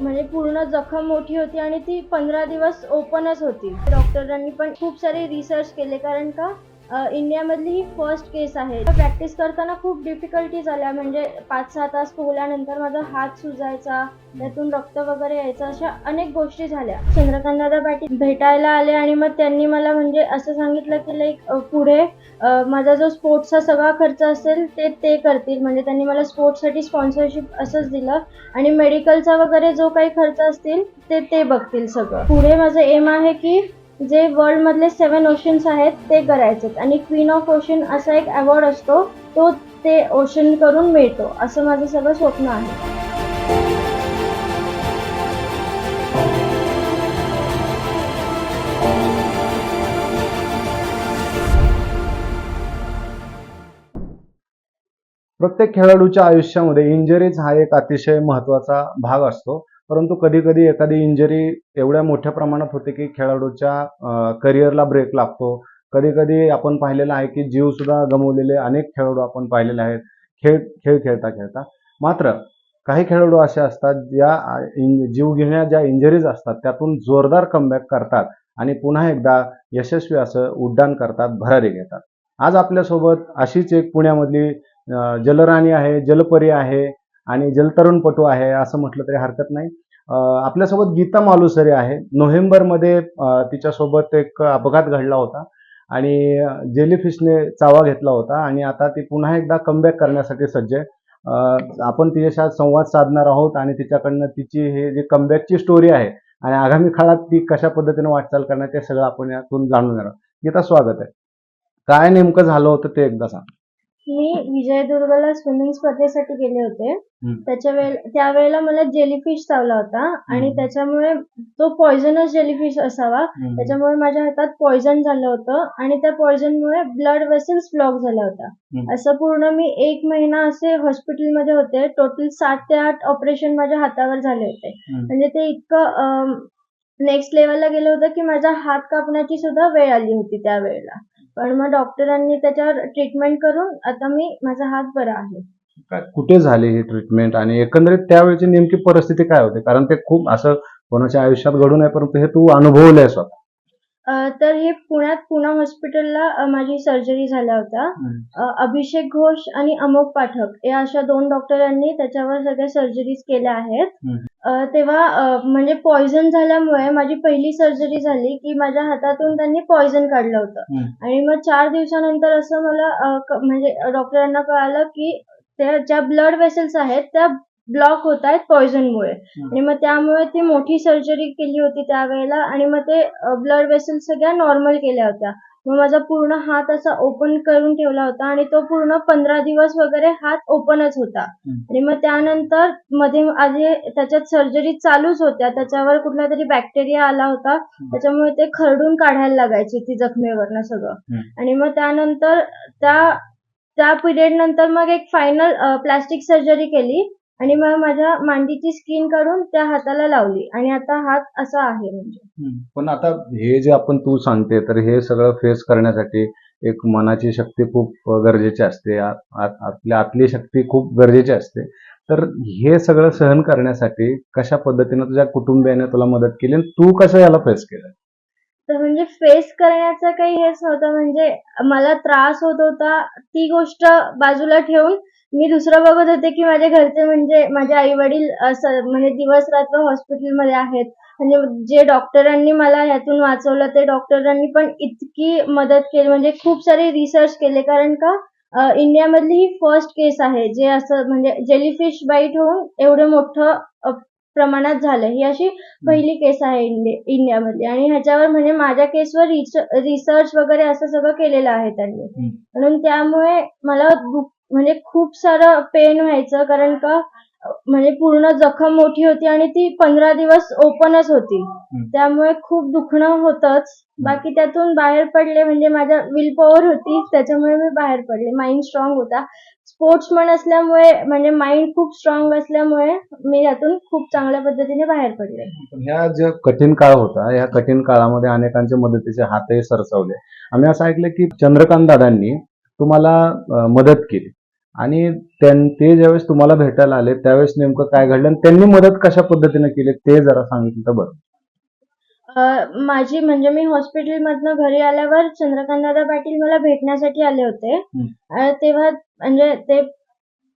म्हणजे पूर्ण जखम मोठी होती आणि ती पंधरा दिवस ओपनच होती. डॉक्टरांनी पण खूप सारे रिसर्च केले. कारण का? इंडियामधली ही फर्स्ट केस आहे. प्रॅक्टिस करताना खूप डिफिकल्टी झाल्या. म्हणजे पाच सहा तास पोहल्यानंतर माझा हात सुजायचा त्यातून रक्त वगैरे यायचं अशा अनेक गोष्टी झाल्या. चंद्रकांत दादा पाटील भेटायला आले आणि मग त्यांनी मला म्हणजे असं सांगितलं की लाईक पुढे माझा जो स्पोर्ट्सचा सगळा खर्च असेल ते ते करतील. म्हणजे त्यांनी मला स्पोर्ट्ससाठी स्पॉन्सरशिप असंच दिलं आणि मेडिकलचा वगैरे जो काही खर्च असतील ते ते बघतील सगळं. पुढे माझं एम आहे की जे वर्ल्डमधले सेवन ओशन्स आहेत ते करायचे आणि क्वीन ऑफ ओशन असा एक अवॉर्ड असतो तो ते ओशन करून मिळतो असं माझं सगळं स्वप्न आहे. प्रत्येक खेळाडूच्या आयुष्यामध्ये इंजरीज हा एक अतिशय महत्त्वाचा भाग असतो. परंतु कधी कधी एखादी इंजरी एवढ्या मोठ्या प्रमाणात होते की खेळाडूच्या करिअरला ब्रेक लागतो. कधी कधी आपण पाहिलेलं आहे की जीव सुद्धा गमवलेले अनेक खेळाडू आपण पाहिलेले आहेत. खेळ खेळ खेळता खेळता. मात्र काही खेळाडू असे असतात ज्या अ, जीवघेण्या ज्या इंजरीज असतात त्यातून जोरदार कमबॅक करतात आणि पुन्हा एकदा यशस्वी असं उड्डाण करतात भरारी घेतात. आज आपल्यासोबत अशीच एक पुण्यामधली जलराणी आहे जलपरी आहे आणि जलतरुणपटू आहे असं म्हटलं तरी हरकत नाही. आपल्यासोबत गीता मालुसरे आहे. नोव्हेंबरमध्ये तिच्यासोबत एक अपघात घडला होता आणि जेलीफिशने चावा घेतला होता आणि आता ती पुन्हा एकदा कमबॅक करण्यासाठी सज्ज आहे. आपण तिच्याशी आज संवाद साधणार आहोत आणि तिच्याकडनं तिची हे जी कमबॅकची स्टोरी आहे आणि आगामी काळात ती कशा पद्धतीने वाटचाल करणार ते सगळं आपण यातून जाणून घेणार आहोत. गीता स्वागत आहे. काय नेमकं झालं होतं ते एकदा सांग. मी विजयदुर्गला स्विमिंग स्पर्धेसाठी गेले होते. त्याच्या वेळे त्यावेळेला मला जेलीफिश चावला होता आणि. त्याच्यामुळे तो पॉइझनस जेलीफिश असावा त्याच्यामुळे माझ्या हातात पॉइझन झालं होतं आणि त्या पॉइझनमुळे ब्लड वेसल्स ब्लॉक झाला होता. असं पूर्ण मी एक महिना असे हॉस्पिटलमध्ये होते टोटल सात ते आठ ऑपरेशन माझ्या हातावर झाले होते. म्हणजे ते इतकं नेक्स्ट लेवलला गेलं होतं की माझा हात कापण्याची सुद्धा वेळ आली होती त्यावेळेला पण मग डॉक्टरांनी त्याच्यावर ट्रीटमेंट करून आता मी माझा हात बरा आहे. काय कुठे झाली ही ट्रीटमेंट आणि एकंदरीत त्यावेळेची नेमकी परिस्थिती काय होती? कारण ते खूप असं कोणाच्या आयुष्यात घडून आहे परंतु हे तू अनुभवलंय स्वतः. तर हे पुण्यात पुणा हॉस्पिटलला माझी सर्जरी झाल्या होत्या अभिषेक घोष आणि अमोक पाठक या अशा दोन डॉक्टरांनी त्याच्यावर सगळ्या सर्जरीज केल्या आहेत. तेव्हा म्हणजे पॉइझन झाल्यामुळे माझी पहिली सर्जरी झाली की माझ्या हातातून त्यांनी पॉइझन काढलं होतं. आणि मग चार दिवसानंतर असं मला म्हणजे डॉक्टरांना कळालं की त्या ज्या ब्लड वेसल्स आहेत त्या ब्लॉक होत आहेत पॉइझनमुळे आणि मग त्यामुळे ती मोठी सर्जरी केली होती त्यावेळेला आणि मग ते ब्लड वेसल्स सगळ्या नॉर्मल केल्या होत्या. मग माझा पूर्ण हात असा ओपन करून ठेवला होता आणि तो पूर्ण पंधरा दिवस वगैरे हात ओपनच होता. आणि मग त्यानंतरमध्ये आधी त्याच्यात सर्जरी चालूच होत्या. त्याच्यावर कुठला तरी बॅक्टेरिया आला होता. त्याच्यामुळे ते खरडून काढायला लागायची ती जखमेवरनं सगळं. आणि मग त्यानंतर त्या त्या पिरियड नंतर मग एक फायनल प्लास्टिक सर्जरी केली. आणि मग माझ्या मांडीची स्किन काढून त्या हाताला लावली. आणि आता हात असा आहे म्हणजे. पण आता हे जे आपण तू सांगते तर हे सगळं फेस करण्यासाठी एक मनाची शक्ती खूप गरजेची असते. आ- आ- आपल्या आतली शक्ती खूप गरजेची असते. तर हे सगळं सहन करण्यासाठी कशा पद्धतीनं तुझ्या कुटुंबियाने तुला मदत केली आणि तू कसं याला फेस केलं? तर म्हणजे फेस करण्याचं काही हेच नव्हतं. म्हणजे मला त्रास होत होता ती गोष्ट बाजूला ठेवून मी दुसरं बघत होते की माझ्या घरचे म्हणजे माझे आई वडील म्हणजे दिवस रात्र हॉस्पिटलमध्ये आहेत. म्हणजे जे डॉक्टरांनी मला ह्यातून वाचवलं ते डॉक्टरांनी पण इतकी मदत केली. म्हणजे खूप सारे रिसर्च केले. कारण का इंडियामधली ही फर्स्ट केस आहे. जे असं म्हणजे जेलीफिश बाईट होऊन एवढं मोठं प्रमाणात झालं. ही अशी पहिली केस आहे इंडि- इंडियामधली. आणि ह्याच्यावर म्हणजे माझ्या केसवर रिसर्च वगैरे असं सगळं केलेलं आहे त्यांनी. म्हणून त्यामुळे मला म्हणजे खूप सारं पेन व्हायचं कारण का म्हणजे पूर्ण जखम मोठी होती आणि ती पंधरा दिवस ओपनच होती. त्यामुळे खूप दुखणं होतंच. बाकी त्यातून बाहेर पडले म्हणजे माझ्या विल पॉवर होती त्याच्यामुळे मी बाहेर पडले. माइंड स्ट्रॉंग होता. स्पोर्ट्समन असल्यामुळे म्हणजे माइंड खूप स्ट्रॉंग असल्यामुळे मी यातून खूप चांगल्या पद्धतीने बाहेर पडले. ह्या जो कठीण काळ होता ह्या कठीण काळामध्ये अनेकांच्या मदतीचे हातही सरसवले. आम्ही असं ऐकलं की चंद्रकांत दादांनी तुम्हाला मदत केली. आणि ते ज्यावेळेस तुम्हाला भेटायला आले त्यावेळेस नेमकं काय घडलं आणि त्यांनी मदत कशा पद्धतीने केली ते जरा सांगितलं तर बरं. माझी म्हणजे मी हॉस्पिटलमधनं घरी आल्यावर चंद्रकांत दादा पाटील मला भेटण्यासाठी आले होते. अ, तेव्हा म्हणजे ते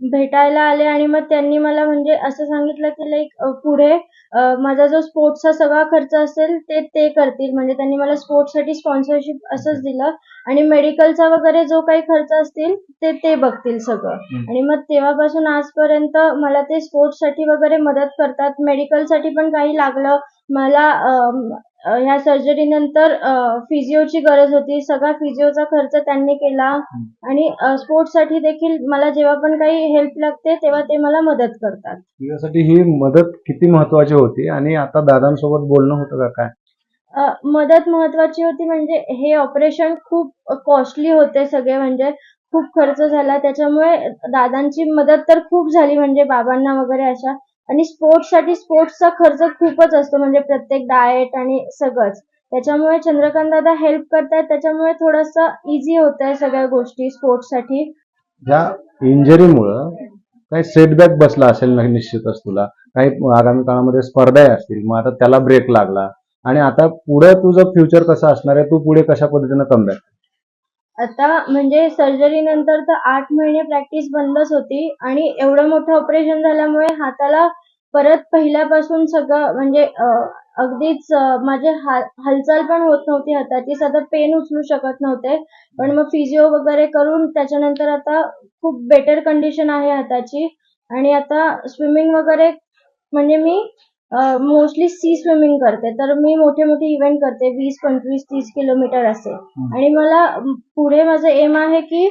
भेटायला आले आणि मग त्यांनी मला म्हणजे असं सांगितलं की लाईक पुढे अ, माझा जो स्पोर्ट्सचा सगळा खर्च असेल ते ते करतील म्हणजे त्यांनी मला स्पोर्ट्ससाठी स्पॉन्सरशिप असंच दिलं आणि मेडिकलचा वगैरे जो काही खर्च असतील ते ते बघतील सगळं. आणि मग तेव्हापासून आजपर्यंत मला ते स्पोर्ट्ससाठी वगैरे मदत करतात मेडिकलसाठी पण काही लागलं मला ह्या सर्जरी नंतर फिजिओची गरज होती. सगळा फिजिओचा खर्च त्यांनी केला. आणि स्पोर्ट्ससाठी देखील मला जेव्हा पण काही हेल्प लागते तेव्हा ते मला मदत करतात. तुझ्यासाठी ही मदत किती महत्वाची होती? आणि आता दादांसोबत बोलणं होतं का काय? मदत महत्वाची होती म्हणजे हे ऑपरेशन खूप कॉस्टली होते सगळे. म्हणजे खूप खर्च झाला. त्याच्यामुळे दादांची मदत तर खूप झाली. म्हणजे बाबांना वगैरे अशा आणि स्पोर्ट्ससाठी स्पोर्ट्सचा खर्च खूपच असतो म्हणजे प्रत्येक डाएट आणि सगळंच. त्याच्यामुळे चंद्रकांत दादा हेल्प करतायत त्याच्यामुळे थोडंसं इझी होत आहे सगळ्या गोष्टी स्पोर्ट्ससाठी. या इंजरीमुळं काही सेटबॅक बसला असेल निश्चितच तुला. काही आगामी काळामध्ये स्पर्धाही असतील मग आता त्याला ब्रेक लागला. आणि आता पुढे तुझं फ्युचर कसं असणार आहे? तू पुढे कशा पद्धतीनं कमबॅक आता म्हणजे सर्जरी नंतर तर आठ महिने प्रॅक्टिस बंदच होती आणि एवढं मोठं ऑपरेशन झाल्यामुळे हाताला परत पहिल्यापासून सगळं म्हणजे अगदीच माझे हालचाल पण होत नव्हती हाताची सतत पेन उचलू शकत नव्हते. पण मग फिजिओ वगैरे करून त्याच्यानंतर आता खूप बेटर कंडिशन आहे हाताची. आणि आता स्विमिंग वगैरे म्हणजे मी मोस्टली सी स्विमिंग करते. तर मी मोठे मोठे इव्हेंट करते वीस पंचवीस तीस किलोमीटर असे. आणि मला पुढे माझं एम आहे की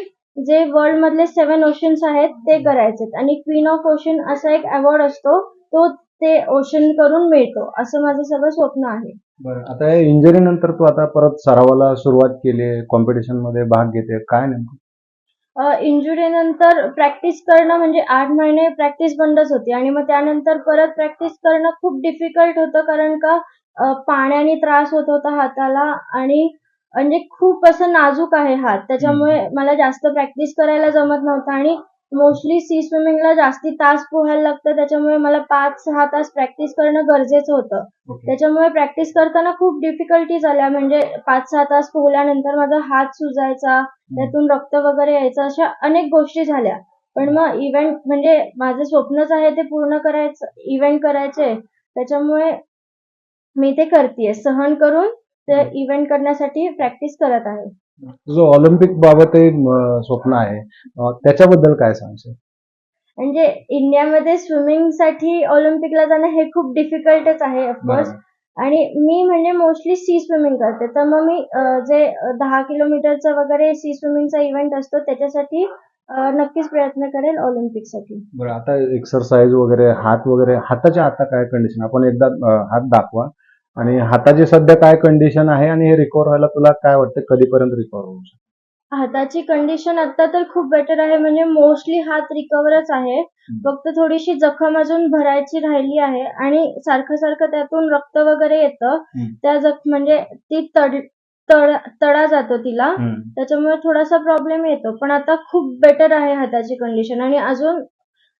जे वर्ल्ड मधले सेव्हन ओशन्स आहेत ते करायचे आणि क्वीन ऑफ ओशन असा एक अवॉर्ड असतो तो ते ओशन करून मिळतो. असं माझं सगळं स्वप्न आहे. बरं. आता या इंजरी नंतर तू आता परत सरावाला सुरुवात केली कॉम्पिटिशनमध्ये भाग घेते. काय नेमकं? इंजुरी नंतर प्रॅक्टिस करणं म्हणजे आठ महिने प्रॅक्टिस बंदच होती. आणि मग त्यानंतर परत प्रॅक्टिस करणं खूप डिफिकल्ट होतं कारण का पाण्याने त्रास होत होता हाताला आणि म्हणजे खूप असं नाजूक आहे हात. त्याच्यामुळे मला जास्त प्रॅक्टिस करायला जमत नव्हतं आणि मोस्टली सी स्विमिंगला जास्ती तास पोहायला लागतं. त्याच्यामुळे मला पाच सहा तास प्रॅक्टिस करणं गरजेचं होतं. त्याच्यामुळे प्रॅक्टिस करताना खूप डिफिकल्टी झाल्या. म्हणजे पाच सहा तास पोहल्यानंतर माझा हात सुजायचा त्यातून रक्त वगैरे यायचं अशा अनेक गोष्टी झाल्या. पण मग इव्हेंट म्हणजे माझं स्वप्नच आहे ते पूर्ण करायचं इव्हेंट करायचे. त्याच्यामुळे मी ते करतेय. सहन करून ते इव्हेंट करण्यासाठी प्रॅक्टिस करत आहे. तुझं ऑलिम्पिक बाबतही अं, स्वप्न आहे त्याच्याबद्दल काय सांगशील? म्हणजे इंडियामध्ये स्विमिंगसाठी ऑलिम्पिकला जाणं हे खूप डिफिकल्टच आहे ऑफकोर्स. आणि मी म्हणजे मोस्टली सी स्विमिंग करते. तर मग मी जे दहा किलोमीटरचं वगैरे सी स्विमिंगचा इव्हेंट असतो त्याच्यासाठी नक्कीच प्रयत्न करेल ऑलिम्पिकसाठी. बरं आता एक्सरसाइज वगैरे हात वगैरे हाताच्या आता काय कंडिशन आपण एकदा हात दाखवा. आणि हाताची सध्या काय कंडिशन आहे आणि हे रिकवर व्हायला तुला काय वाटतं? कधीपर्यंत रिकवर होऊ शकतं? हाताची कंडिशन आता तर खूप बेटर आहे. म्हणजे मोस्टली हात रिकवरच आहे. फक्त थोडीशी जखम अजून भरायची राहिली आहे. आणि सारखं सारखं त्यातून रक्त वगैरे येतं. त्या जख म्हणजे ती तड तड तडा जातो तिला. त्याच्यामुळे थोडासा प्रॉब्लेम येतो. पण आता खूप बेटर आहे हाताची कंडिशन आणि अजून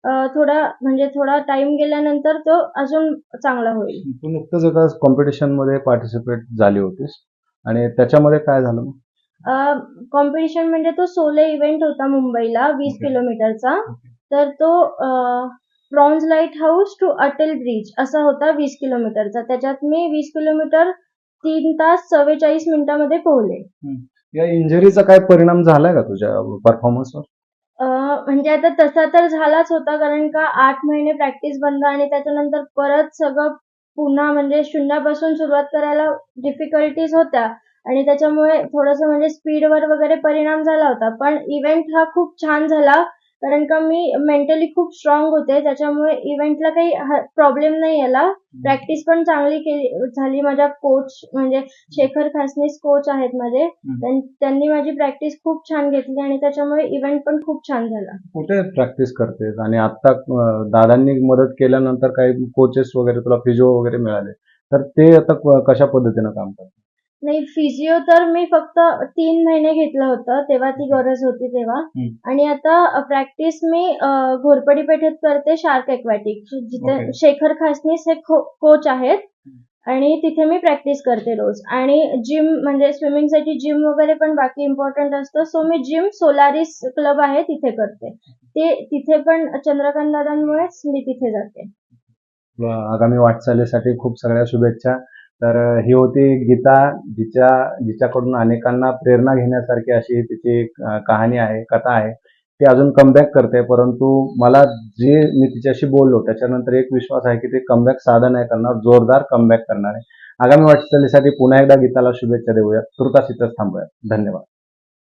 थोडा म्हणजे थोडा टाइम गेल्यानंतर तो अजून चांगला होईल. तू नुकतंच एका कॉम्पिटिशनमध्ये पार्टिसिपेट झाली होतीस. आणि त्याच्यामध्ये काय झालं मग? कॉम्पिटिशन म्हणजे तो सोले इव्हेंट होता मुंबईला वीस Okay. किलोमीटरचा. तर तो bronze lighthouse to Atal bridge असा होता वीस किलोमीटरचा. त्याच्यात मी वीस किलोमीटर तीन तास चव्वेचाळीस मिनिटामध्ये पोहले या इंजरीचा काय परिणाम झालाय का तुझ्या परफॉर्मन्सवर म्हणजे आता तसा तर झालाच होता कारण का आठ महिने प्रॅक्टिस बंद आणि त्याच्यानंतर परत सगळं पुन्हा म्हणजे शून्यापासून सुरुवात करायला डिफिकल्टीज होत्या. आणि त्याच्यामुळे थोडंसं म्हणजे स्पीडवर वगैरे परिणाम झाला होता. पण इव्हेंट हा खूप छान झाला. कारण का मी मेंटली खूप स्ट्रॉंग होते त्याच्यामुळे इव्हेंटला काही प्रॉब्लेम नाही आला. प्रॅक्टिस पण चांगली केली झाली. माझ्या कोच म्हणजे शेखर खासनीस कोच आहेत माझे. त्यां- त्यांनी माझी प्रॅक्टिस खूप छान घेतली आणि त्याच्यामुळे इव्हेंट पण खूप छान झाला. कुठे प्रॅक्टिस करतेस? आणि आता दादांनी मदत केल्यानंतर काही कोचेस वगैरे तुला फिजिओ वगैरे मिळाले. तर ते आता कशा पद्धतीनं काम करतात? नाही फिजिओ तर मी फक्त तीन महिने घेतलं होतं तेव्हा ती गरज होती तेव्हा. आणि आता प्रॅक्टिस मी घोरपडी पेठेत करते शार्क एक्वॅटिक जिथे. शेखर खासनीस हे कोच आहेत. आणि तिथे मी प्रॅक्टिस करते रोज. आणि जिम म्हणजे स्विमिंगसाठी जिम वगैरे पण बाकी इम्पॉर्टंट असतं. सो मी जिम सोलारिस क्लब आहे तिथे करते. ते तिथे पण चंद्रकांत दादांमुळेच मी तिथे जाते. आगामी वाटचालीसाठी खूप सगळ्या शुभेच्छा. तर ही होती गीता जिच्या जिच्याकडून अनेकांना प्रेरणा घेण्यासारखी अशी तिची कहाणी आहे कथा आहे. ती अजून कमबॅक करते परंतु मला जे मी तिच्याशी बोललो त्याच्यानंतर एक विश्वास आहे की ते कमबॅक साधन नाही करणार जोरदार कमबॅक करणार आहे. आगामी वाटचालीसाठी पुन्हा एकदा गीताला शुभेच्छा देऊया. तुर्तास इथंच थांबूया. धन्यवाद.